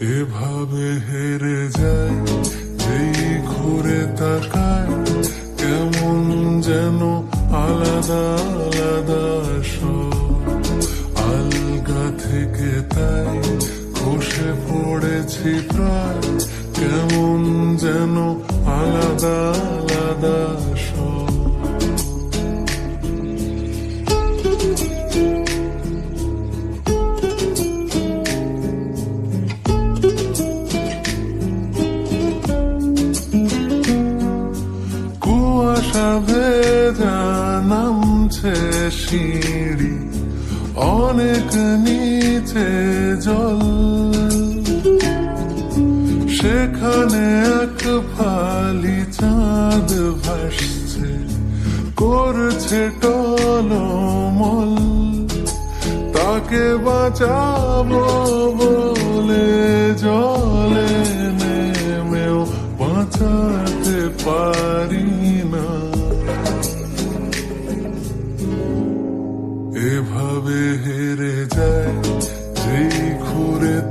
এভাবে হেরে যায়, যেই ঘুরে তাকায়, কেমন যেন আলাদা আলাদা আলগা থেকে তাই বসে পড়েছি প্রায়, কেমন যেন আলাদা নামছে সিঁড়ি অনেক নিচে জল। সেখানে এক ফালি চাঁদ ভাসছে করছে টলমল। তাকে বাঁচাবো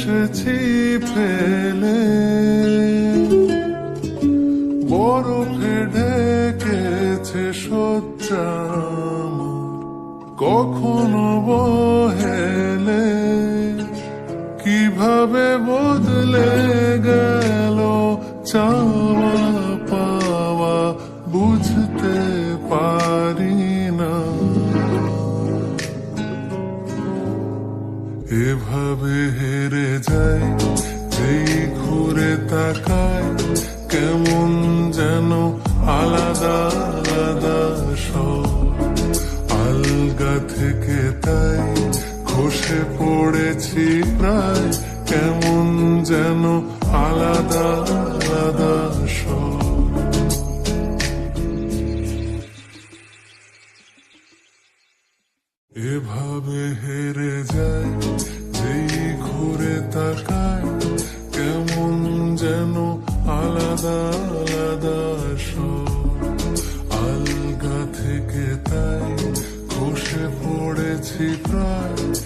এসেছি ফেলে। বরফে ঢেকেছে সজ্জা কখনো বহেলে কীভাবে বদলে গেল চাওয়া এভাবে হেরে যেই ঘুরে তাকায় কেমন যেন আলাদা আলাদা সব। আলগা থেকে তাই খসে পড়েছি প্রায়, কেমন যেন আলাদা আলাদা যেই ঘুরে তাকায় কেমন যেন আলাদা আলাদা আলগা থেকে তাই খসে পড়েছি প্রায়।